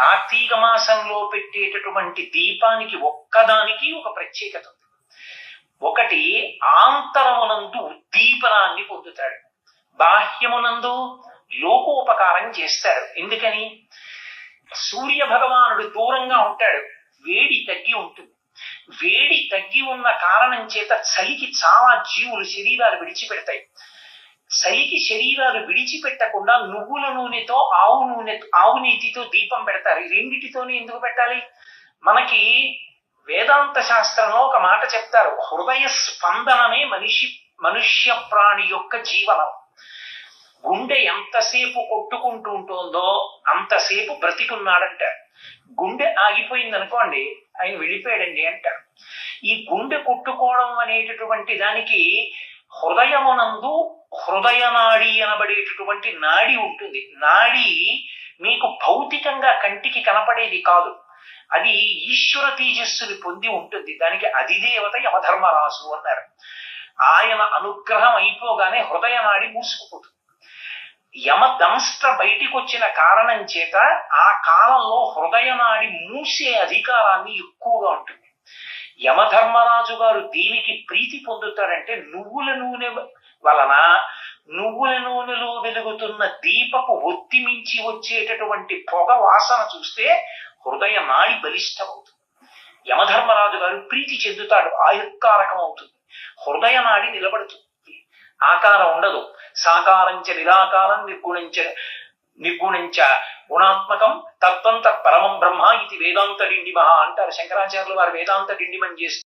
కార్తీక మాసంలో పెట్టేటటువంటి దీపానికి ఒక్కదానికి ఒక ప్రత్యేకత ఉంది. ఒకటి ఆంతరమునందు ఉద్దీపనాన్ని పొందుతాడు. బాహ్యమునందు లోకోపకారం చేస్తాడు ఎందుకని? సూర్య భగవానుడు దూరంగా ఉంటాడు. వేడి తగ్గి ఉంటుంది. వేడి తగ్గి ఉన్న కారణం చేత చలికి చాలా జీవులు శరీరాలు విడిచిపెడతాయి. చలికి శరీరాలు విడిచిపెట్టకుండా నువ్వుల నూనెతో ఆవు నూనె ఆవు నీతితో దీపం పెడతారు. ఈ రెండిటితోనే ఎందుకు పెట్టాలి? మనకి వేదాంత శాస్త్రంలో ఒక మాట చెప్తారు. హృదయ స్పందనమే మనిషి మనుష్య ప్రాణి యొక్క జీవనం. గుండె ఎంతసేపు కొట్టుకుంటూ ఉంటుందో అంతసేపు బ్రతికున్నాడంటారు. గుండె ఆగిపోయింది అనుకోండి ఆయన వెళ్ళిపోయాడండి అంటారు. ఈ గుండె కొట్టుకోవడం అనేటటువంటి దానికి హృదయమునందు హృదయ నాడి అనబడేటటువంటి నాడి ఉంటుంది. నాడి మీకు భౌతికంగా కంటికి కనపడేది కాదు. అది ఈశ్వర తేజస్సుని పొంది ఉంటుంది. దానికి అధిదేవత యమధర్మరాజు అన్నారు. ఆయన అనుగ్రహం అయిపోగానే హృదయ నాడి మూసుకుపోతుంది. యమ దంస్ట్ర బయటికి వచ్చిన కారణం చేత ఆ కాలంలో హృదయ నాడి మూసే అధికారాన్ని ఎక్కువగా ఉంటుంది. యమధర్మరాజు గారు దీనికి ప్రీతి పొందుతారంటే నువ్వుల నూనె వలన నువ్వుల నూనెలో వెలుగుతున్న దీపపు ఒత్తి మించి వచ్చేటటువంటి పొగ వాసన చూస్తే హృదయ నాడి బలిష్టమవుతుంది. యమధర్మరాజు గారు ప్రీతి చెందుతాడు ఆయుక్కారకం అవుతుంది. హృదయ నాడి నిలబడుతుంది. ఆకారం ఉండదు. సాకారంచ నిరాకారం నిర్గుణించ నిర్గుణించ గుణాత్మకం తత్వం తత్పరమం బ్రహ్మ ఇది వేదాంత డిండిమ అంటారు శంకరాచార్యులు వారు వేదాంత డిండిమని చేస్తారు